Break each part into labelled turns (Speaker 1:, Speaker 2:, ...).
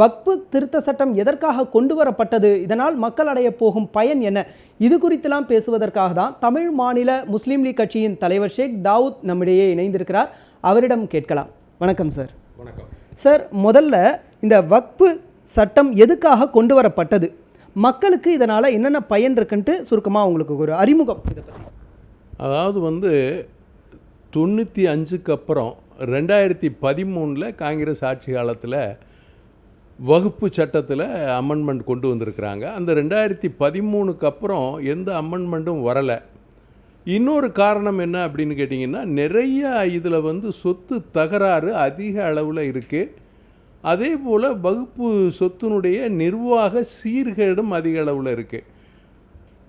Speaker 1: வக்பு திருத்த சட்டம் எதற்காக கொண்டு வரப்பட்டது இதனால் மக்கள் அடைய போகும் பயன் என்ன? இது குறித்தெல்லாம் பேசுவதற்காக தான் தமிழ் மாநில முஸ்லீம் லீக் கட்சியின் தலைவர் ஷேக் தாவூத் நம்மிடையே இணைந்திருக்கிறார். அவரிடம் கேட்கலாம். வணக்கம் சார்.
Speaker 2: வணக்கம்.
Speaker 1: சார் முதல்ல இந்த வக்பு சட்டம் எதுக்காக கொண்டு வரப்பட்டது மக்களுக்கு இதனால் என்னென்ன பயன் இருக்குன்ட்டு சுருக்கமாக உங்களுக்கு ஒரு அறிமுகம் இதை பற்றி
Speaker 2: அதாவது வந்து தொண்ணூற்றி அஞ்சுக்கு அப்புறம் ரெண்டாயிரத்தி பதிமூணில் காங்கிரஸ் ஆட்சி காலத்தில் வகுப்பு சட்டத்தில் அமெண்ட்மெண்ட் கொண்டு வந்திருக்கிறாங்க. அந்த ரெண்டாயிரத்தி பதிமூணுக்கு அப்புறம் எந்த அமெண்ட்மெண்ட்டும் வரலை. இன்னொரு காரணம் என்ன அப்படின்னு கேட்டிங்கன்னா நிறைய இதில் வந்து சொத்து தகராறு அதிக அளவில் இருக்குது அதே போல் வகுப்பு சொத்தினுடைய நிர்வாக சீர்கேடும் அதிக அளவில் இருக்குது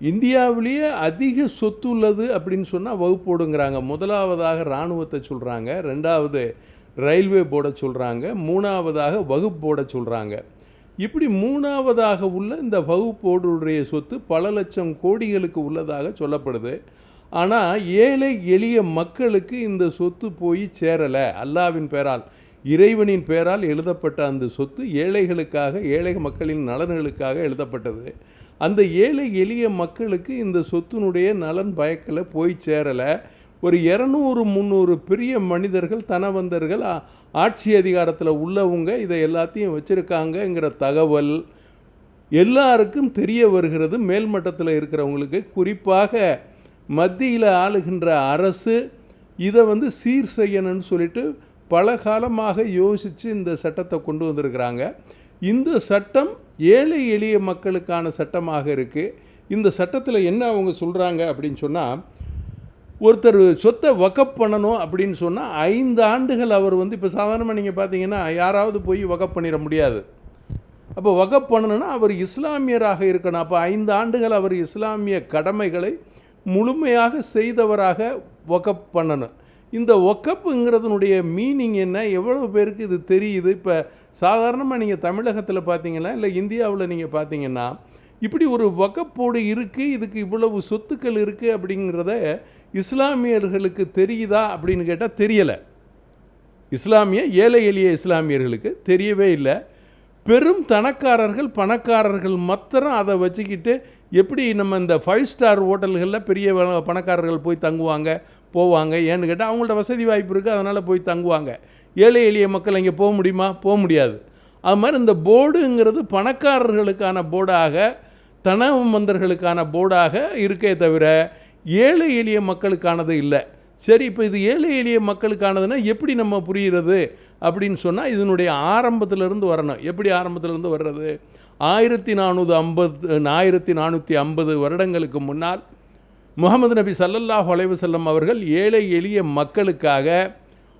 Speaker 2: இந்தியாவிலேயே அதிக சொத்து உள்ளது அப்படின்னு சொன்னால் வகுப்போடுங்கிறாங்க முதலாவதாக இராணுவத்தை சொல்கிறாங்க ரெண்டாவது ரயில்வே போர்டை சொல்கிறாங்க மூணாவதாக வகுப்பு போர்டை சொல்கிறாங்க இப்படி மூணாவதாக உள்ள இந்த வகுப்போடுடைய சொத்து பல லட்சம் கோடிகளுக்கு உள்ளதாக சொல்லப்படுது. ஆனால் ஏழை எளிய மக்களுக்கு இந்த சொத்து போய் சேரலை. அல்லாவின் பேரால் இறைவனின் பேரால் எழுதப்பட்ட அந்த சொத்து ஏழைகளுக்காக ஏழை மக்களின் நலன்களுக்காக எழுதப்பட்டது. அந்த ஏழை எளிய மக்களுக்கு இந்த சொத்தினுடைய நலன் பயக்கலை போய் சேரலை. ஒரு இரநூறு முந்நூறு பெரிய மனிதர்கள் தனவந்தர்கள் ஆட்சி அதிகாரத்தில் உள்ளவங்க இதை எல்லாத்தையும் வச்சுருக்காங்கங்கிற தகவல் எல்லாருக்கும் தெரிய வருகிறது. மேல்மட்டத்தில் இருக்கிறவங்களுக்கு. குறிப்பாக மத்தியில் ஆளுகின்ற அரசு இதை வந்து சீர் செய்யணும்னு சொல்லிட்டு பல காலமாக யோசித்து இந்த சட்டத்தை கொண்டு வந்திருக்கிறாங்க. இந்த சட்டம் ஏழை எளிய மக்களுக்கான சட்டமாக இருக்குது இந்த சட்டத்தில் என்ன அவங்க சொல்கிறாங்க அப்படின்னு சொன்னால் ஒருத்தர் சொத்தை வக்கப் பண்ணணும் அப்படின்னு சொன்னால் ஐந்து ஆண்டுகள் அவர் வந்து இப்போ சாதாரணமாக நீங்கள் பார்த்தீங்கன்னா யாராவது போய் வக்கப் பண்ணிட முடியாது. அப்போ வகப் பண்ணணும்னா அவர் இஸ்லாமியராக இருக்கணும். அப்போ ஐந்து ஆண்டுகள் அவர் இஸ்லாமிய கடமைகளை முழுமையாக செய்தவராக வகப் பண்ணணும். இந்த ஒக்கப்புங்கிறதுனுடைய மீனிங் என்ன? எவ்வளோ பேருக்கு இது தெரியுது? இப்போ சாதாரணமாக நீங்கள் தமிழகத்தில் பார்த்தீங்கன்னா இல்லை இந்தியாவில் நீங்கள் பார்த்தீங்கன்னா இப்படி ஒரு வகப்போடு இருக்குது இதுக்கு இவ்வளவு சொத்துக்கள் இருக்குது அப்படிங்கிறத இஸ்லாமியர்களுக்கு தெரியுதா அப்படின்னு கேட்டால் தெரியலை. இஸ்லாமிய ஏழை எளிய இஸ்லாமியர்களுக்கு தெரியவே இல்லை. பெரும் தனக்காரர்கள் பணக்காரர்கள் மாத்திரம் அதை வச்சுக்கிட்டு எப்படி நம்ம இந்த ஃபைவ் ஸ்டார் ஹோட்டல்களில் பெரிய பணக்காரர்கள் போய் தங்குவாங்க போவாங்க? ஏன்னு கேட்டால் அவங்கள்ட்ட வசதி வாய்ப்பு இருக்குது அதனால் போய் தங்குவாங்க. ஏழை எளிய மக்கள் இங்கே போக முடியுமா? போக முடியாது. அது மாதிரி இந்த போர்டுங்கிறது பணக்காரர்களுக்கான போர்டாக தனவந்தர்களுக்கான போர்டாக இருக்கே தவிர ஏழை எளிய மக்களுக்கானது இல்லை. சரி இப்போ இது ஏழை எளிய மக்களுக்கானதுன்னா எப்படி நம்ம புரிகிறது அப்படின்னு சொன்னால் இதனுடைய ஆரம்பத்திலிருந்து வரணும். எப்படி ஆரம்பத்திலிருந்து வர்றது? ஆயிரத்தி நானூறு ஐம்பது ஆயிரத்தி நானூற்றி ஐம்பது வருடங்களுக்கு முன்னால் முகமது நபி சல்லல்லாஹ் ஹொலைவு செல்லம் அவர்கள் ஏழை எளிய மக்களுக்காக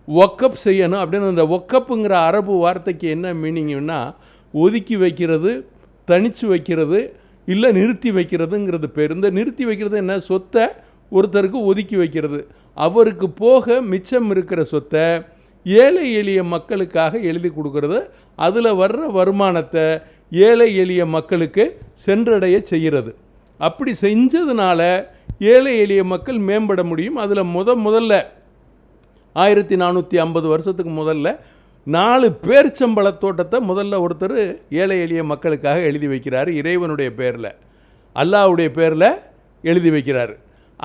Speaker 2: ஒக்கப் செய்யணும் அப்படின்னு அந்த ஒக்கப்புங்கிற அரபு வார்த்தைக்கு என்ன மீனிங்னா ஒதுக்கி வைக்கிறது தனித்து வைக்கிறது இல்லை நிறுத்தி வைக்கிறதுங்கிறது பேர் இந்த நிறுத்தி வைக்கிறது என்ன? சொத்தை ஒருத்தருக்கு ஒதுக்கி வைக்கிறது. அவருக்கு போக மிச்சம் இருக்கிற சொத்தை ஏழை எளிய மக்களுக்காக எழுதி கொடுக்கறது. அதில் வர்ற வருமானத்தை ஏழை எளிய மக்களுக்கு சென்றடைய செய்கிறது. அப்படி செஞ்சதுனால ஏழை எளிய மக்கள் மேம்பட முடியும். அதில் முத முதல்ல ஆயிரத்தி நானூற்றி ஐம்பது வருஷத்துக்கு முதல்ல நாலு பேர்ச்சம்பழ தோட்டத்தை முதல்ல ஒருத்தர் ஏழை எளிய மக்களுக்காக எழுதி வைக்கிறார் இறைவனுடைய பேரில். அல்லாஹ்வுடைய பேரில் எழுதி வைக்கிறார்.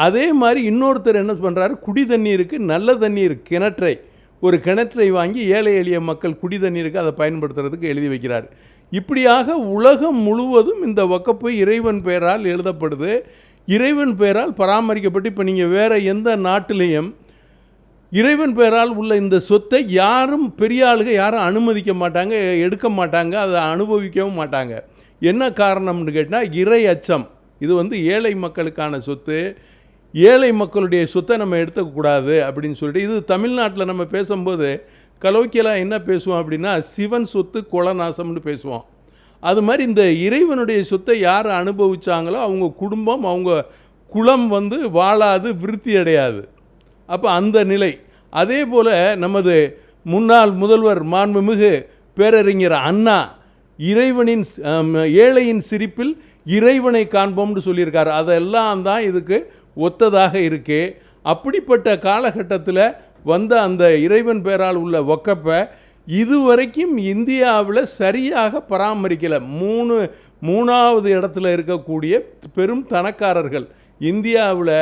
Speaker 2: அதே மாதிரி இன்னொருத்தர் என்ன பண்ணுறாரு குடி தண்ணீருக்கு நல்ல தண்ணீர் கிணற்றை. ஒரு கிணற்றை வாங்கி ஏழை எளிய மக்கள் குடி தண்ணீருக்கு அதை பயன்படுத்துறதுக்கு எழுதி வைக்கிறார். இப்படியாக உலகம் முழுவதும் இந்த வக்கப்பு இறைவன் பெயரால் எழுதப்படுது. இறைவன் பெயரால் பராமரிக்கப்பட்டு இப்போ நீங்கள் வேறு எந்த நாட்டிலையும் இறைவன் பெயரால் உள்ள இந்த சொத்தை யாரும் பெரிய ஆளுங்க யாரும் அனுமதிக்க மாட்டாங்க எடுக்க மாட்டாங்க அதை அனுபவிக்கவும் மாட்டாங்க. என்ன காரணம்னு கேட்டால் இறை அச்சம். இது வந்து ஏழை மக்களுக்கான சொத்து. ஏழை மக்களுடைய சொத்தை நம்ம எடுத்துக்கூடாது அப்படின்னு சொல்லிட்டு இது தமிழ்நாட்டில் நம்ம பேசும்போது கலோக்கியலாக என்ன பேசுவோம் அப்படின்னா சிவன் சொத்து குலநாசம்னு பேசுவோம். அது மாதிரி இந்த இறைவனுடைய சொத்தை யார் அனுபவித்தாங்களோ அவங்க குடும்பம் அவங்க குலம் வந்து வாழாது விருத்தி அடையாது. அப்போ அந்த நிலை. அதே போல் நமது முன்னாள் முதல்வர் மாண்புமிகு பேரறிஞர் அண்ணா இறைவனின் ஏழையின் சிரிப்பில் இறைவனை காண்போம்னு சொல்லியிருக்காரு. அதெல்லாம் தான் இதுக்கு ஒத்ததாக இருக்கு. அப்படிப்பட்ட காலகட்டத்தில் வந்த அந்த இறைவன் பேரால் உள்ள ஒக்கப்பை இதுவரைக்கும் இந்தியாவில் சரியாக பராமரிக்கலை. மூணு மூணாவது இடத்துல இருக்கக்கூடிய பெரும் தனக்காரர்கள். இந்தியாவில்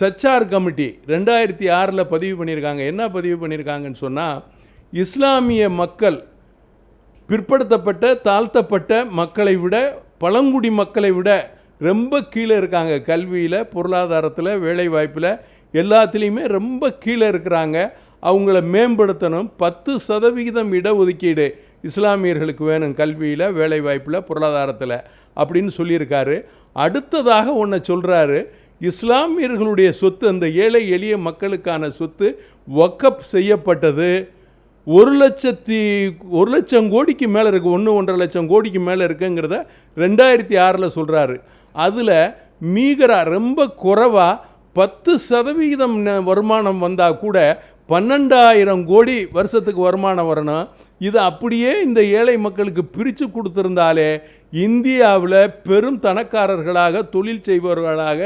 Speaker 2: சச்சார் கமிட்டி ரெண்டாயிரத்தி ஆறில் பதிவு பண்ணியிருக்காங்க. என்ன பதிவு பண்ணியிருக்காங்கன்னு சொன்னால் இஸ்லாமிய மக்கள் பிற்படுத்தப்பட்ட தாழ்த்தப்பட்ட மக்களை விட பழங்குடி மக்களை விட ரொம்ப கீழே இருக்காங்க. கல்வியில் பொருளாதாரத்தில் வேலைவாய்ப்பில் எல்லாத்துலேயுமே ரொம்ப கீழே இருக்கிறாங்க. அவங்கள மேம்படுத்தணும். பத்து சதவிகிதம் இடஒதுக்கீடு இஸ்லாமியர்களுக்கு வேணும் கல்வியில் வேலைவாய்ப்பில் பொருளாதாரத்தில் அப்படின்னு சொல்லியிருக்காரு. அடுத்ததாக ஒன்றை சொல்கிறாரு இஸ்லாமியர்களுடைய சொத்து அந்த ஏழை எளிய மக்களுக்கான சொத்து வக்கப் செய்யப்பட்டது. ஒரு லட்சத்தி ஒரு லட்சம் கோடிக்கு மேலே இருக்குது ஒன்று ஒன்றரை லட்சம் கோடிக்கு மேலே இருக்குங்கிறத ரெண்டாயிரத்தி ஆறில் சொல்கிறாரு அதில் மீகரா ரொம்ப குறைவாக பத்து சதவிகிதம் வருமானம் வந்தால் கூட பன்னெண்டாயிரம் கோடி வருஷத்துக்கு வருமானம் வரணும். இது அப்படியே இந்த ஏழை மக்களுக்கு பிரித்து கொடுத்துருந்தாலே இந்தியாவில் பெரும் தனக்காரர்களாக தொழில் செய்பவர்களாக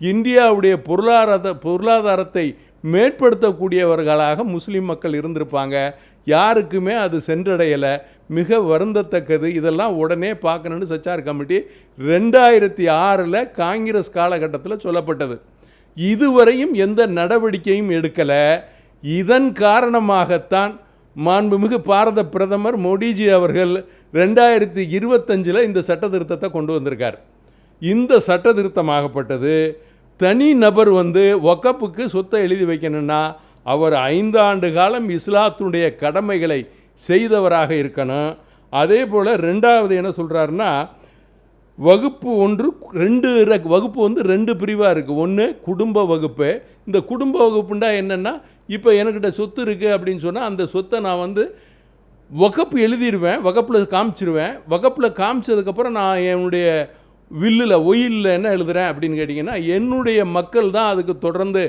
Speaker 2: இந்தியாவுடைய பொருளாதார பொருளாதாரத்தை மேற்படுத்தக்கூடியவர்களாக முஸ்லீம் மக்கள் இருந்திருப்பாங்க. யாருக்குமே அது சென்றடையலை. மிக வருந்தத்தக்கது. இதெல்லாம் உடனே பார்க்கணுன்னு சச்சார் கமிட்டி ரெண்டாயிரத்தி ஆறில் காங்கிரஸ் காலகட்டத்தில் சொல்லப்பட்டது. இதுவரையும் எந்த நடவடிக்கையும் எடுக்கலை. இதன் காரணமாகத்தான் மாண்புமிகு பாரத பிரதமர் மோடிஜி அவர்கள் ரெண்டாயிரத்தி இருபத்தஞ்சில் இந்த சட்ட திருத்தத்தை கொண்டு வந்திருக்கார். இந்த சட்ட திருத்தமாகப்பட்டது தனி நபர் வந்து ஒக்கப்புக்கு சொத்தை எழுதி வைக்கணும்னா அவர் ஐந்தாண்டு காலம் இஸ்லாத்துடைய கடமைகளை செய்தவராக இருக்கணும். அதே போல் ரெண்டாவது என்ன சொல்கிறாருன்னா வகுப்பு ஒன்று ரெண்டு வகுப்பு வந்து ரெண்டு பிரிவாக இருக்குது ஒன்று குடும்ப வகுப்பு. இந்த குடும்ப வகுப்புண்டா என்னென்னா இப்போ என்கிட்ட சொத்து இருக்குது அப்படின்னு சொன்னால் அந்த சொத்தை நான் வந்து வகுப்பு எழுதிடுவேன் வகுப்பில் காமிச்சிருவேன். வகுப்பில் காமிச்சதுக்கப்புறம் நான் என்னுடைய வில்லில் ஒயிலில் என்ன எழுதுறேன் அப்படின்னு கேட்டிங்கன்னா என்னுடைய மக்கள் தான் அதுக்கு தொடர்ந்து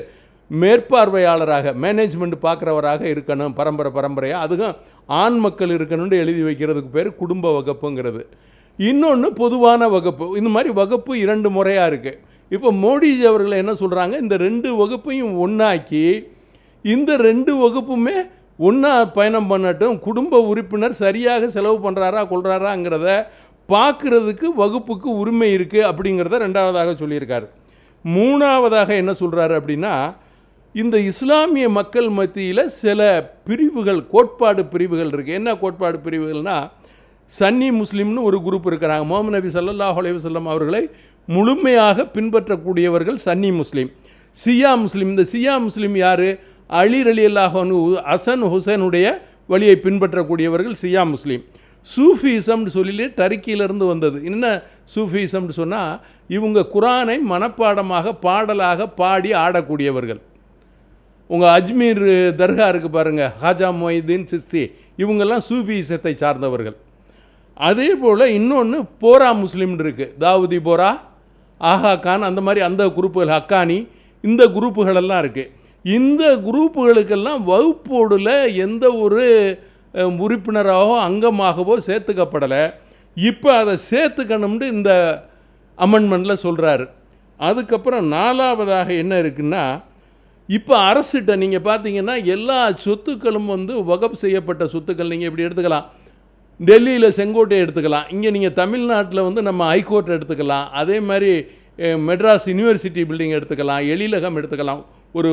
Speaker 2: மேற்பார்வையாளராக மேனேஜ்மெண்ட் பார்க்குறவராக இருக்கணும். பரம்பரை பரம்பரையாக அதுக்கும் ஆண் மக்கள் இருக்கணும்னு எழுதி வைக்கிறதுக்கு பேர் குடும்ப வகுப்புங்கிறது. இன்னொன்று பொதுவான வகுப்பு. இந்த மாதிரி வகுப்பு இரண்டு முறையாக இருக்குது இப்போ மோடிஜி அவர்கள் என்ன சொல்கிறாங்க இந்த ரெண்டு வகுப்பையும் ஒன்றாக்கி இந்த ரெண்டு வகுப்புமே ஒன்றா பயணம் பண்ணட்டும் குடும்ப உறுப்பினர் சரியாக செலவு பண்ணுறாரா கொள்கிறாராங்கிறத பார்க்குறதுக்கு வகுப்புக்கு உரிமை இருக்குது அப்படிங்கிறத ரெண்டாவதாக சொல்லியிருக்காரு. மூணாவதாக என்ன சொல்கிறாரு அப்படின்னா இந்த இஸ்லாமிய மக்கள் மத்தியில் சில பிரிவுகள் கோட்பாடு பிரிவுகள் இருக்குது என்ன கோட்பாடு பிரிவுகள்னா சன்னி முஸ்லீம்னு ஒரு குரூப் இருக்கிறாங்க. முகமது நபி சல்லாஹ் அலைவசல்லம் அவர்களை முழுமையாக பின்பற்றக்கூடியவர்கள் சன்னி முஸ்லீம். சியா முஸ்லீம். இந்த சியா முஸ்லீம் யார்? அலி அலி அல்லாஹனு ஹசன் ஹுசைனுடைய வழியை பின்பற்றக்கூடியவர்கள் சியா முஸ்லீம். சூஃபிசம்னு சொல்லி டர்க்கியிலேருந்து வந்தது. என்ன சூஃபிசம்னு சொன்னால் இவங்க குரானை மனப்பாடமாக பாடலாக பாடி ஆடக்கூடியவர்கள். உங்கள் அஜ்மீர் தர்கா இருக்குது பாருங்கள் ஹாஜா மொய்தீன் சிஸ்தி இவங்கெல்லாம் சூஃபிசத்தை சார்ந்தவர்கள். அதே போல் இன்னொன்று போரா முஸ்லீம்னு இருக்குது தாவூதி போரா ஆஹா கான் அந்த மாதிரி அந்த குரூப்புகள் ஹக்கானி இந்த குரூப்புகளெல்லாம் இருக்குது இந்த குரூப்புகளுக்கெல்லாம் வகுப்போடில் எந்த ஒரு உறுப்பினராகவோ அங்கமாகவோ சேர்த்துக்கப்படலை. இப்போ அதை சேர்த்துக்கணும்னு இந்த அமெண்ட்மெண்ட்டில் சொல்கிறாரு அதுக்கப்புறம் நாலாவதாக என்ன இருக்குன்னா இப்போ அரசிட்ட நீங்கள் பார்த்தீங்கன்னா எல்லா சொத்துக்களும் வந்து வகப் செய்யப்பட்ட சொத்துக்கள் நீங்கள் இப்படி எடுத்துக்கலாம். டெல்லியில் செங்கோட்டை எடுத்துக்கலாம். இங்கே நீங்கள் தமிழ்நாட்டில் வந்து நம்ம ஹைகோர்ட் எடுத்துக்கலாம். அதே மாதிரி மெட்ராஸ் யூனிவர்சிட்டி பில்டிங் எடுத்துக்கலாம். எழிலகம் எடுத்துக்கலாம். ஒரு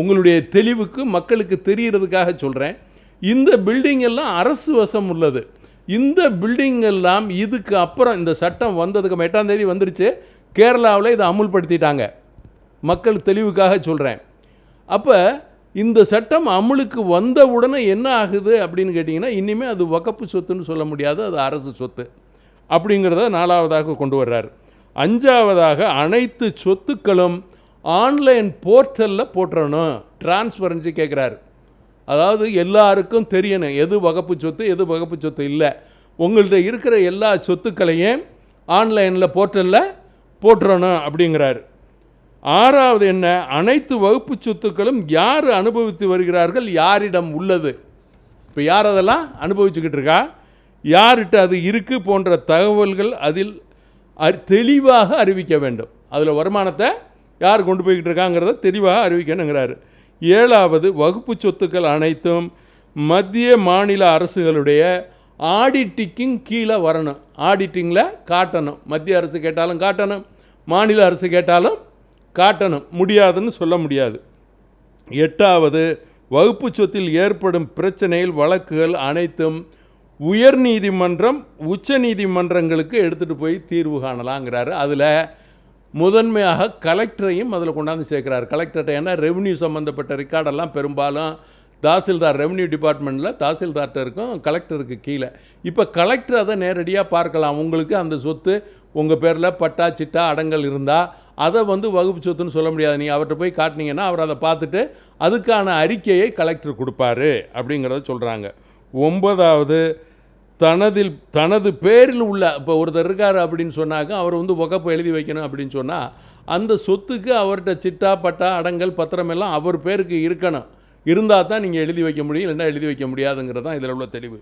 Speaker 2: உங்களுடைய தெளிவுக்கு மக்களுக்கு தெரிகிறதுக்காக சொல்கிறேன் இந்த பில்டிங் எல்லாம் அரசு வசம் உள்ளது. இந்த பில்டிங் எல்லாம் இதுக்கு அப்புறம் இந்த சட்டம் வந்ததுக்கு எட்டாம் தேதி வந்துருச்சு. கேரளாவில் இதை அமுல்படுத்திட்டாங்க. மக்கள் தெளிவுக்காக சொல்கிறேன் அப்போ இந்த சட்டம் அமலுக்கு வந்த உடனே என்ன ஆகுது அப்படின்னு கேட்டிங்கன்னா இனிமேல் அது வகப்பு சொத்துன்னு சொல்ல முடியாது அது அரசு சொத்து அப்படிங்கிறத நாலாவதாக கொண்டு வர்றார். அஞ்சாவதாக அனைத்து சொத்துக்களும் ஆன்லைன் போர்ட்டலில் போட்டுறணும் டிரான்ஸ்பரன்சி கேட்குறாரு அதாவது எல்லாருக்கும் தெரியணும் எது வகப்பு சொத்து எது வகப்பு சொத்து இல்லை. உங்கள்கிட்ட இருக்கிற எல்லா சொத்துக்களையும் ஆன்லைனில் போர்ட்டலில் போட்டுறணும் அப்படிங்கிறாரு. ஆறாவது என்ன? அனைத்து வகுப்பு சொத்துக்களும் யார் அனுபவித்து வருகிறார்கள்? யாரிடம் உள்ளது? இப்போ யார் அதெல்லாம் அனுபவிச்சுக்கிட்டு இருக்கா? யார்கிட்ட அது இருக்கு போன்ற தகவல்கள் அதில் அறி- தெளிவாக அறிவிக்க வேண்டும். அதில் வருமானத்தை யார் கொண்டு போய்கிட்டு இருக்காங்கிறத தெளிவாக அறிவிக்கணுங்கிறாரு. ஏழாவது வகுப்பு சொத்துக்கள் அனைத்தும் மத்திய மாநில அரசுகளுடைய ஆடிட்டிக்கும் கீழே வரணும். ஆடிட்டிங்கில் காட்டணும். மத்திய அரசு கேட்டாலும் காட்டணும். மாநில அரசு கேட்டாலும் காட்டணும். முடியாதுன்னு சொல்ல முடியாது. எட்டாவது வகுப்பு சொத்தில் ஏற்படும் பிரச்சனையில் வழக்குகள் அனைத்தும் உயர் நீதிமன்றம் உச்ச நீதிமன்றங்களுக்கு எடுத்துகிட்டு போய் தீர்வு காணலாங்கிறாரு. அதில் முதன்மையாக கலெக்டரையும் அதில் கொண்டாந்து சேர்க்குறாரு. கலெக்டர்கிட்ட ஏன்னா ரெவன்யூ சம்மந்தப்பட்ட ரெக்கார்டெல்லாம் பெரும்பாலும் தாசில்தார் ரெவன்யூ டிபார்ட்மெண்ட்டில் தாசில்தார்கிட்ட இருக்கும் கலெக்டருக்கு கீழே. இப்போ கலெக்டர் அதை நேரடியாக பார்க்கலாம். உங்களுக்கு அந்த சொத்து உங்கள் பேரில் பட்டா சிட்டா அடங்கல் இருந்தால் அதை வந்து வகுப்பு சொத்துன்னு சொல்ல முடியாது. நீங்கள் அவர்கிட்ட போய் காட்டினீங்கன்னா அவர் அதை பார்த்துட்டு அதுக்கான அறிக்கையை கலெக்டர் கொடுப்பாரு அப்படிங்கிறத சொல்கிறாங்க ஒன்பதாவது தனதில் தனது பேரில் உள்ள இப்போ ஒருத்தர் இருக்கார் அப்படின்னு சொன்னாக்க அவர் வந்து வகுப்பு எழுதி வைக்கணும் அப்படின்னு சொன்னால் அந்த சொத்துக்கு அவர்கிட்ட சிட்டா பட்டா அடங்கல் பத்திரம் எல்லாம் அவர் பேருக்கு இருக்கணும். இருந்தால் தான் நீங்கள் எழுதி வைக்க முடியும் இல்லைன்னா எழுதி வைக்க முடியாதுங்கிறது தான் இதில் உள்ள தெளிவு.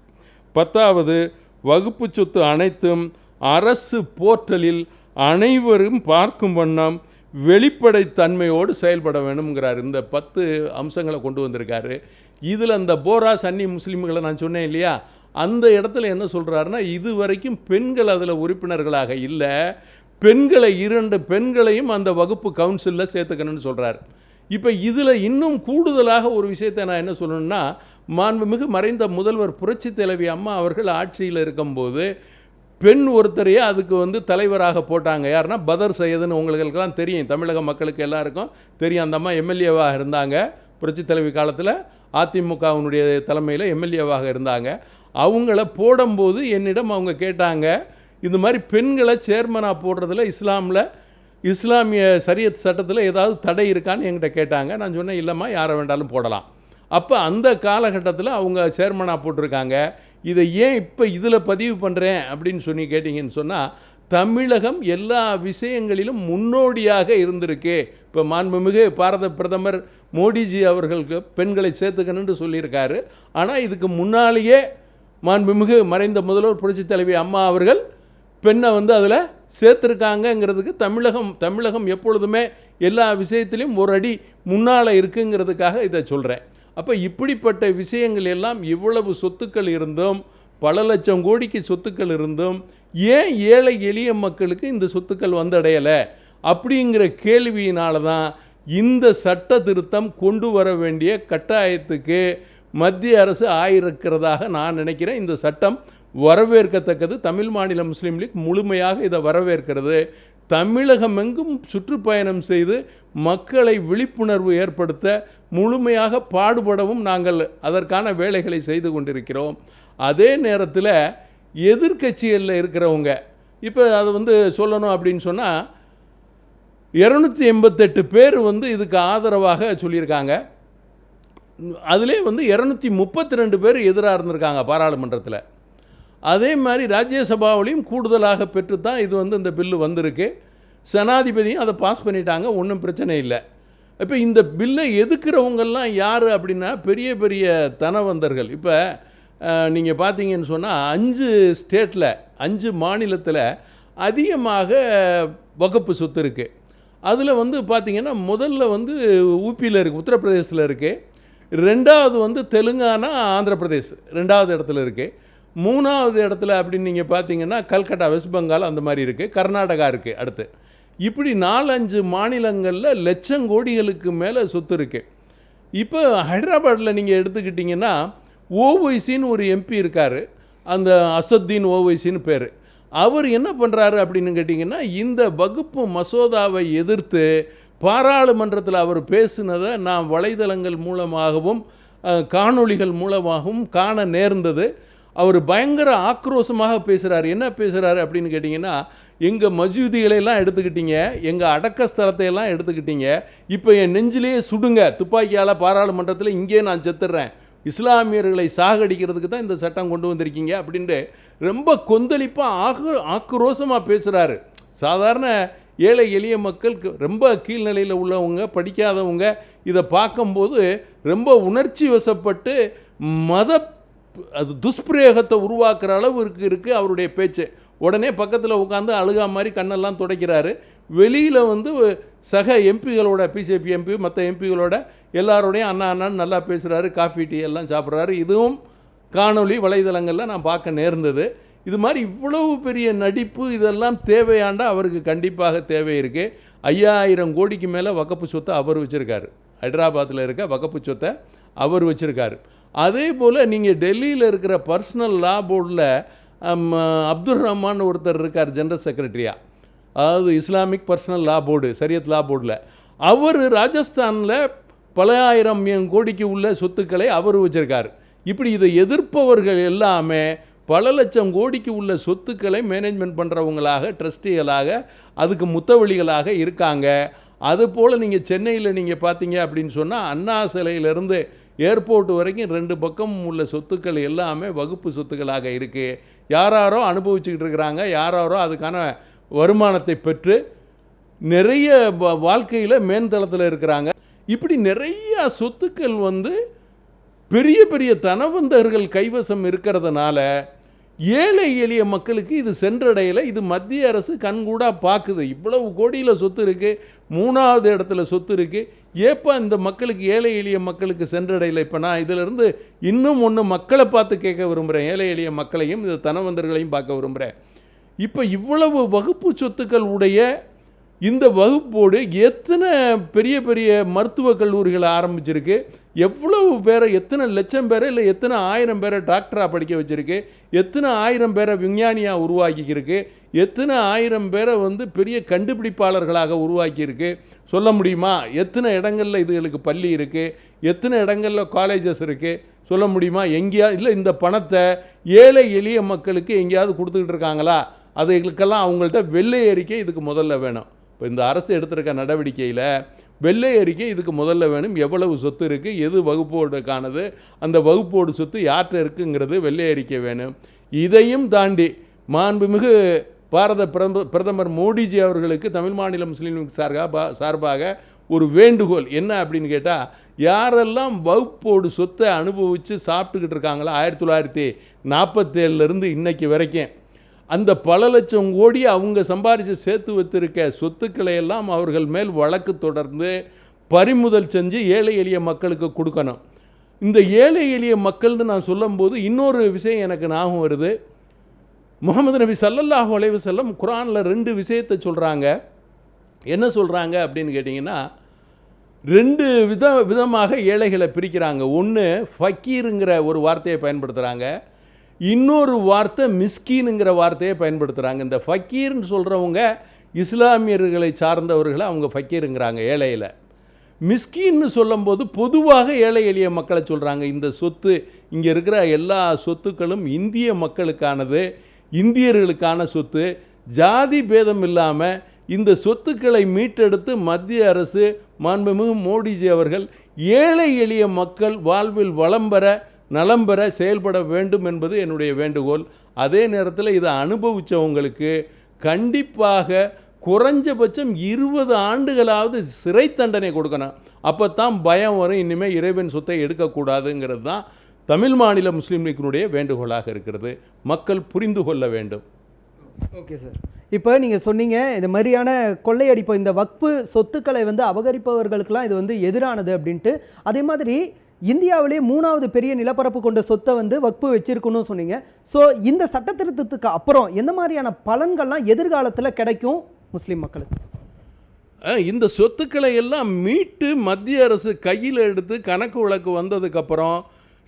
Speaker 2: பத்தாவது வகுப்பு சொத்து அனைத்தும் அரசு போர்ட்டலில் அனைவரும் பார்க்கும் வண்ணம் வெளிப்படைத்தன்மையோடு செயல்பட வேணுங்கிறார் இந்த பத்து அம்சங்களை கொண்டு வந்திருக்காரு. இதில் அந்த போரா சன்னி முஸ்லீம்களை நான் சொன்னேன் இல்லையா? அந்த இடத்துல என்ன சொல்கிறாருன்னா இது வரைக்கும் பெண்கள் அதில் உறுப்பினர்களாக இல்லை. பெண்களை இரண்டு பெண்களையும் அந்த வகுப்பு கவுன்சிலில் சேர்த்துக்கணும்னு சொல்கிறார் இப்போ இதில் இன்னும் கூடுதலாக ஒரு விஷயத்தை நான் என்ன சொல்லணும்னா மாண்புமிகு மறைந்த முதல்வர் புரட்சி தலைவி அம்மா அவர்கள் ஆட்சியில் இருக்கும்போது பெண் ஒருத்தரையே அதுக்கு வந்து தலைவராக போட்டாங்க. யாருன்னா பதர் சையதுன்னு உங்களுக்கெல்லாம் தெரியும். தமிழக மக்களுக்கு எல்லாருக்கும் தெரியும். அந்த அம்மா எம்எல்ஏவாக இருந்தாங்க. புரட்சி தலைவி காலத்தில் அதிமுகவினுடைய தலைமையில் எம்எல்ஏவாக இருந்தாங்க. அவங்கள போடும்போது என்னிடம் அவங்க கேட்டாங்க இந்த மாதிரி பெண்களை சேர்மனாக போடுறதுல இஸ்லாமில் இஸ்லாமிய சரியத் சட்டத்தில் ஏதாவது தடை இருக்கான்னு என்கிட்ட கேட்டாங்க. நான் சொன்னேன் இல்லைம்மா யாரை வேண்டாலும் போடலாம். அப்போ அந்த காலகட்டத்தில் அவங்க சேர்மனாக போட்டிருக்காங்க. இதை ஏன் இப்போ இதில் பதிவு பண்ணுறேன் அப்படின்னு சொல்லி கேட்டிங்கன்னு சொன்னால் தமிழகம் எல்லா விஷயங்களிலும் முன்னோடியாக இருந்திருக்கு. இப்போ மாண்புமிகு பாரத பிரதமர் மோடிஜி அவர்களுக்கு பெண்களை சேர்த்துக்கணுன்னு சொல்லியிருக்காரு. ஆனால் இதுக்கு முன்னாலேயே மாண்புமிகு மறைந்த முதல்வர் புரட்சித் தலைவி அம்மா அவர்கள் பெண்ணை வந்து அதில் சேர்த்துருக்காங்கங்கிறதுக்கு தமிழகம் தமிழகம் எப்பொழுதுமே எல்லா விஷயத்திலையும் ஒரு அடி முன்னால் இருக்குங்கிறதுக்காக இதை சொல்கிறேன் அப்போ இப்படிப்பட்ட விஷயங்கள் எல்லாம் இவ்வளவு சொத்துக்கள் இருந்தும் பல லட்சம் கோடிக்கு சொத்துக்கள் இருந்தும் ஏன் ஏழை எளிய மக்களுக்கு இந்த சொத்துக்கள் வந்தடையலை? அப்படிங்கிற கேள்வியினால தான் இந்த சட்ட திருத்தம் கொண்டு வர வேண்டிய கட்டாயத்துக்கு மத்திய அரசு ஆயிருக்கிறதாக நான் நினைக்கிறேன். இந்த சட்டம் வரவேற்கத்தக்கது. தமிழ் மாநில முஸ்லீம் லீக் முழுமையாக இதை வரவேற்கிறது. தமிழகமெங்கும் சுற்றுப்பயணம் செய்து மக்களை விழிப்புணர்வு ஏற்படுத்த முழுமையாக பாடுபடவும் நாங்கள் அதற்கான வேலைகளை செய்து கொண்டிருக்கிறோம். அதே நேரத்தில் எதிர்க்கட்சிகளில் இருக்கிறவங்க இப்போ அது வந்து சொல்லணும் அப்படின்னு சொன்னால் இரநூத்தி எண்பத்தெட்டு பேர் வந்து இதுக்கு ஆதரவாக சொல்லியிருக்காங்க. அதிலே வந்து இரநூத்தி முப்பத்தி ரெண்டு பேர் எதிராக இருந்திருக்காங்க பாராளுமன்றத்தில். அதே மாதிரி ராஜ்யசபாவிலையும் கூடுதலாக பெற்று தான் இது வந்து இந்த பில்லு வந்திருக்கு. சனாதிபதியும் அதை பாஸ் பண்ணிட்டாங்க ஒன்றும் பிரச்சனை இல்லை. இப்போ இந்த பில்லை எதுக்குறவங்கெல்லாம் யார் அப்படின்னா பெரிய பெரிய தனவந்தர்கள். இப்போ நீங்கள் பார்த்தீங்கன்னு சொன்னால் அஞ்சு ஸ்டேட்டில் அஞ்சு மாநிலத்தில் அதிகமாக வகுப்பு சொத்து இருக்குது அதில் வந்து பார்த்திங்கன்னா முதல்ல வந்து ஊபியில் இருக்குது உத்தரப்பிரதேசத்தில் இருக்குது ரெண்டாவது வந்து தெலுங்கானா ஆந்திர பிரதேஷ் ரெண்டாவது இடத்துல இருக்குது மூணாவது இடத்துல அப்படின்னு நீங்கள் பார்த்தீங்கன்னா கல்கட்டா வெஸ்ட் பெங்கால் அந்த மாதிரி இருக்குது கர்நாடகா இருக்குது அடுத்து. இப்படி நாலஞ்சு மாநிலங்களில் லட்சம் கோடிகளுக்கு மேலே சொத்து இருக்குது இப்போ ஹைதராபாத்தில் நீங்கள் எடுத்துக்கிட்டிங்கன்னா ஓவைசின்னு ஒரு எம்பி இருக்கார். அந்த அசத்தீன் ஓவைசின்னு பேர். அவர் என்ன பண்ணுறாரு அப்படின்னு கேட்டிங்கன்னா இந்த வகுப்பு மசோதாவை எதிர்த்து பாராளுமன்றத்தில் அவர் பேசினதை நான் வலைதளங்கள் மூலமாகவும் காணொளிகள் மூலமாகவும் காண நேர்ந்தது. அவர் பயங்கர ஆக்ரோஷமாக பேசுகிறார் என்ன பேசுகிறாரு அப்படின்னு கேட்டிங்கன்னா எங்கள் மசூதிகளையெல்லாம் எடுத்துக்கிட்டீங்க எங்கள் அடக்க ஸ்தலத்தையெல்லாம் எடுத்துக்கிட்டீங்க இப்போ என் நெஞ்சிலேயே சுடுங்க துப்பாக்கியால் பாராளுமன்றத்தில் இங்கேயே நான் செத்துடுறேன் இஸ்லாமியர்களை சாகடிக்கிறதுக்கு தான் இந்த சட்டம் கொண்டு வந்திருக்கீங்க அப்படின்ட்டு ரொம்ப கொந்தளிப்பாக ஆக்ரோ ஆக்ரோஷமாக பேசுகிறாரு சாதாரண ஏழை எளிய மக்கள் ரொம்ப கீழ்நிலையில் உள்ளவங்க படிக்காதவங்க இதை பார்க்கும்போது ரொம்ப உணர்ச்சி வசப்பட்டு மத அது துஷ்பிரயோகத்தை உருவாக்குற அளவுக்கு இருக்குது அவருடைய பேச்சு. உடனே பக்கத்தில் உட்காந்து அழுகா மாதிரி கண்ணெல்லாம் துடைக்கிறாரு. வெளியில் வந்து சக எம்பிகளோட பிஜேபி எம்பி மற்ற எம்பிகளோட எல்லாரோடையும் அண்ணா அண்ணான்னு நல்லா பேசுகிறாரு காஃபி டீ எல்லாம் சாப்பிட்றாரு. இதுவும் காணொளி வலைதளங்களில் நான் பார்க்க நேர்ந்தது. இது மாதிரி இவ்வளவு பெரிய நடிப்பு இதெல்லாம் தேவையாண்டா அவருக்கு கண்டிப்பாக தேவை இருக்குது ஐயாயிரம் கோடிக்கு மேலே வகப்பு சொத்தை அவர் வச்சுருக்காரு. ஹைதராபாத்தில் இருக்க வகப்பு சொத்தை அவர் வச்சுருக்காரு. அதே போல் நீங்கள் டெல்லியில் இருக்கிற பர்சனல் லா போர்டில் அப்துல் ரஹ்மான் ஒருத்தர் இருக்கார் ஜெனரல் செக்ரட்டரியாக அதாவது இஸ்லாமிக் பர்சனல் லா போர்டு சரியத் லா போர்டில் அவர் ராஜஸ்தானில் பல ஆயிரம் கோடிக்கு உள்ள சொத்துக்களை அவர் வச்சுருக்கார். இப்படி இதை எதிர்ப்பவர்கள் எல்லாமே பல லட்சம் கோடிக்கு உள்ள சொத்துக்களை மேனேஜ்மெண்ட் பண்ணுறவங்களாக ட்ரஸ்டிகளாக அதுக்கு முத்தவழிகளாக இருக்காங்க. அதுபோல் நீங்கள் சென்னையில் நீங்கள் பார்த்தீங்க அப்படின்னு சொன்னால் அண்ணா சிலையிலேருந்து ஏர்போர்ட் வரைக்கும் ரெண்டு பக்கம் உள்ள சொத்துக்கள் எல்லாமே வகுப்பு சொத்துக்களாக இருக்குது யாராரோ அனுபவிச்சுக்கிட்டு இருக்கிறாங்க யாராரோ அதுக்கான வருமானத்தை பெற்று நிறைய வாழ்க்கையில் மேன்தளத்தில் இருக்கிறாங்க. இப்படி நிறையா சொத்துக்கள் வந்து பெரிய பெரிய தனவந்தர்கள் கைவசம் இருக்கிறதுனால ஏழை எளிய மக்களுக்கு இது சென்றடையலை இது மத்திய அரசு கண்கூடாக பார்க்குது. இவ்வளவு கோடியில் சொத்து இருக்குது மூணாவது இடத்துல சொத்து இருக்குது ஏப்பா இந்த மக்களுக்கு ஏழை எளிய மக்களுக்கு சென்றடையலை? இப்போ நான் இதிலிருந்து இன்னும் ஒன்று மக்களை பார்த்து கேட்க விரும்புகிறேன் ஏழை எளிய மக்களையும் இந்த தனவந்தர்களையும் பார்க்க விரும்புகிறேன் இப்போ இவ்வளவு வகுப்பு சொத்துக்கள் உடைய இந்த வகுப்போடு எத்தனை பெரிய பெரிய மருத்துவக் கல்லூரிகளை ஆரம்பிச்சிருக்கு? எவ்வளவு பேரை எத்தனை லட்சம் பேரை இல்லை எத்தனை ஆயிரம் பேரை டாக்டராக படிக்க வச்சுருக்கு? எத்தனை ஆயிரம் பேரை விஞ்ஞானியாக உருவாக்கியிருக்கு? எத்தனை ஆயிரம் பேரை வந்து பெரிய கண்டுபிடிப்பாளர்களாக உருவாக்கியிருக்கு? சொல்ல முடியுமா? எத்தனை இடங்களில் இதுகளுக்கு பள்ளி இருக்குது எத்தனை இடங்களில் காலேஜஸ் இருக்குது சொல்ல முடியுமா? எங்கேயா இல்லை இந்த பணத்தை ஏழை எளிய மக்களுக்கு எங்கேயாவது கொடுத்துக்கிட்டு இருக்காங்களா? அதுகளுக்கெல்லாம் அவங்கள்ட்ட வெள்ளை அறிக்கை இதுக்கு முதல்ல வேணும். இப்போ இந்த அரசு எடுத்திருக்க நடவடிக்கையில் வெள்ளை அறிக்கை இதுக்கு முதல்ல வேணும். எவ்வளவு சொத்து இருக்குது எது வகுப்போடுக்கானது அந்த வகுப்போடு சொத்து யார்கிட்ட இருக்குங்கிறது வெள்ளை அறிக்கை வேணும். இதையும் தாண்டி மாண்புமிகு பாரத பிரதம பிரதமர் மோடிஜி அவர்களுக்கு தமிழ் மாநில முஸ்லீம் சார்பாக சார்பாக ஒரு வேண்டுகோள். என்ன அப்படின்னு கேட்டால் யாரெல்லாம் வகுப்போடு சொத்தை அனுபவித்து சாப்பிட்டுக்கிட்டு இருக்காங்களோ ஆயிரத்தி தொள்ளாயிரத்தி நாற்பத்தேழுலேருந்து இன்னைக்கு வரைக்கும் அந்த பல லட்சம் கோடி அவங்க சம்பாரித்து சேர்த்து வைத்திருக்க சொத்துக்களை எல்லாம் அவர்கள் மேல் வழக்கு தொடர்ந்து பறிமுதல் செஞ்சு ஏழை எளிய மக்களுக்கு கொடுக்கணும். இந்த ஏழை எளிய மக்கள்னு நான் சொல்லும்போது இன்னொரு விஷயம் எனக்கு ஞாபகம் வருது. முகமது நபி சல்லல்லாஹு அலைவு செல்லம் குரானில் ரெண்டு விஷயத்தை சொல்கிறாங்க என்ன சொல்கிறாங்க அப்படின்னு கேட்டிங்கன்னா ரெண்டு வித விதமாக ஏழைகளை பிரிக்கிறாங்க. ஒன்று ஃபக்கீருங்கிற ஒரு வார்த்தையை பயன்படுத்துகிறாங்க இன்னொரு வார்த்தை மிஸ்கீனுங்கிற வார்த்தையை பயன்படுத்துகிறாங்க இந்த ஃபக்கீர்னு சொல்கிறவங்க இஸ்லாமியர்களை சார்ந்தவர்களை அவங்க ஃபக்கீருங்கிறாங்க ஏழையில். மிஸ்கின்னு சொல்லும்போது பொதுவாக ஏழை எளிய மக்களை சொல்கிறாங்க இந்த சொத்து இங்கே இருக்கிற எல்லா சொத்துக்களும் இந்திய மக்களுக்கானது இந்தியர்களுக்கான சொத்து ஜாதி பேதம் இல்லாமல் இந்த சொத்துக்களை மீட்டெடுத்து மத்திய அரசு மாண்புமிகு மோடிஜி அவர்கள் ஏழை எளிய மக்கள் வாழ்வில் வளம் பெற நலம் பெற செயல்பட வேண்டும் என்பது என்னுடைய வேண்டுகோள். அதே நேரத்தில் இதை அனுபவித்தவங்களுக்கு கண்டிப்பாக குறைஞ்சபட்சம் இருபது ஆண்டுகளாவது சிறை தண்டனை கொடுக்கணும். அப்போ தான் பயம் வரும். இனிமேல் இறைவன் சொத்தை எடுக்கக்கூடாதுங்கிறது தான் தமிழ் மாநில முஸ்லீம் லீக்கினுடைய வேண்டுகோளாக இருக்கிறது. மக்கள் புரிந்து கொள்ள வேண்டும்.
Speaker 1: Okay sir. இப்போ நீங்கள் சொன்னீங்க இந்த மாதிரியான கொள்ளையடிப்பு இந்த வக்பு சொத்துக்களை வந்து அபகரிப்பவர்களுக்கெல்லாம் இது வந்து எதிரானது அப்படின்ட்டு. அதே மாதிரி இந்தியாவிலே மூணாவது பெரிய நிலப்பரப்பு கொண்ட சொத்தை வந்து வக்பு வச்சிருக்கணும்னு சொன்னீங்க. ஸோ இந்த சட்ட திருத்தத்துக்கு அப்புறம் எந்த மாதிரியான பலன்கள்லாம் எதிர்காலத்தில் கிடைக்கும் முஸ்லீம் மக்களுக்கு?
Speaker 2: இந்த சொத்துக்களை எல்லாம் மீட்டு மத்திய அரசு கையில் எடுத்து கணக்கு வழக்கு வந்ததுக்கப்புறம்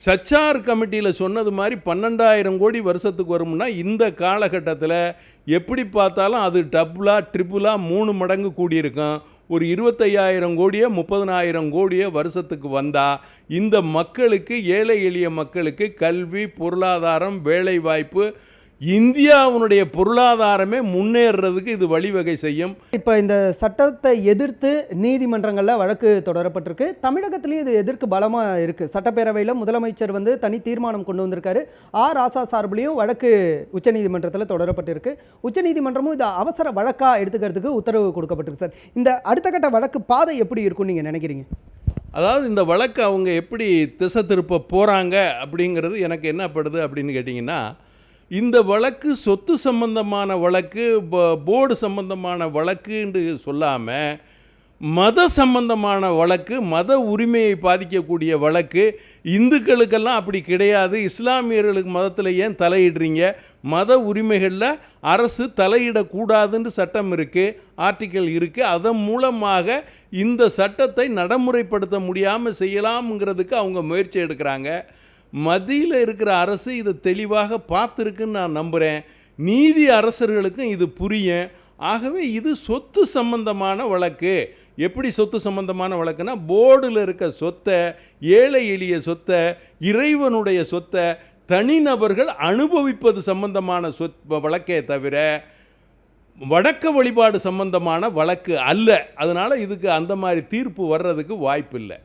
Speaker 2: சச்சார் கமிட்டியில் சொன்னது மாதிரி பன்னெண்டாயிரம் கோடி வருஷத்துக்கு வரும்னா இந்த காலகட்டத்தில் எப்படி பார்த்தாலும் அது டபுளாக ட்ரிப்புளா மூணு மடங்கு கூடியிருக்கும். ஒரு இருபத்தையாயிரம் கோடியோ முப்பதனாயிரம் கோடியோ வருஷத்துக்கு வந்தால் இந்த மக்களுக்கு ஏழை எளிய மக்களுக்கு கல்வி பொருளாதாரம் வேலைவாய்ப்பு இந்தியாவினுடைய பொருளாதாரமே முன்னேறுறதுக்கு இது வழிவகை செய்யும்.
Speaker 1: இப்போ இந்த சட்டத்தை எதிர்த்து நீதிமன்றங்களில் வழக்கு தொடரப்பட்டிருக்கு. தமிழகத்திலையும் இது எதிர்க்கு பலமாக இருக்குது சட்டப்பேரவையில் முதலமைச்சர் வந்து தனி தீர்மானம் கொண்டு வந்திருக்காரு. ஆ. ராசா சார்பிலையும் வழக்கு உச்சநீதிமன்றத்தில் தொடரப்பட்டிருக்கு. உச்சநீதிமன்றமும் இதை அவசர வழக்காக எடுத்துக்கிறதுக்கு உத்தரவு கொடுக்கப்பட்டிருக்கு சார். இந்த அடுத்த கட்ட வழக்கு பாதை எப்படி இருக்கும்னு நீங்கள் நினைக்கிறீங்க?
Speaker 2: அதாவது இந்த வழக்கு அவங்க எப்படி திசை திருப்ப போகிறாங்க அப்படிங்கிறது எனக்கு என்ன படுது அப்படின்னு கேட்டிங்கன்னா இந்த வழக்கு சொத்து சம்பந்தமான வழக்கு போர்டு சம்பந்தமான வழக்குன்னு சொல்லாமல் மத சம்பந்தமான வழக்கு மத உரிமையை பாதிக்கக்கூடிய வழக்கு இந்துக்களுக்கெல்லாம் அப்படி கிடையாது. இஸ்லாமியர்களுக்கு மதத்தில் ஏன் தலையிடுறீங்க? மத உரிமைகளில் அரசு தலையிடக்கூடாதுன்னு சட்டம் இருக்குது ஆர்டிக்கல் இருக்குது அதன் மூலமாக இந்த சட்டத்தை நடைமுறைப்படுத்த முடியாமல் செய்யலாம்ங்கிறதுக்கு அவங்க முயற்சி எடுக்கிறாங்க. மத்தியில் இருக்கிற அரசு இதை தெளிவாக பார்த்துருக்குன்னு நான் நம்புகிறேன் நீதி அரசர்களுக்கும் இது புரியும். ஆகவே இது சொத்து சம்பந்தமான வழக்கு. எப்படி சொத்து சம்பந்தமான வழக்குனா போர்டில் இருக்க சொத்தை ஏழை எளிய சொத்தை இறைவனுடைய சொத்தை தனிநபர்கள் அனுபவிப்பது சம்பந்தமான சொத் வழக்கே தவிர வடக்க வழிபாடு சம்பந்தமான வழக்கு அல்ல. அதனால் இதுக்கு அந்த மாதிரி தீர்ப்பு வர்றதுக்கு வாய்ப்பு இல்லை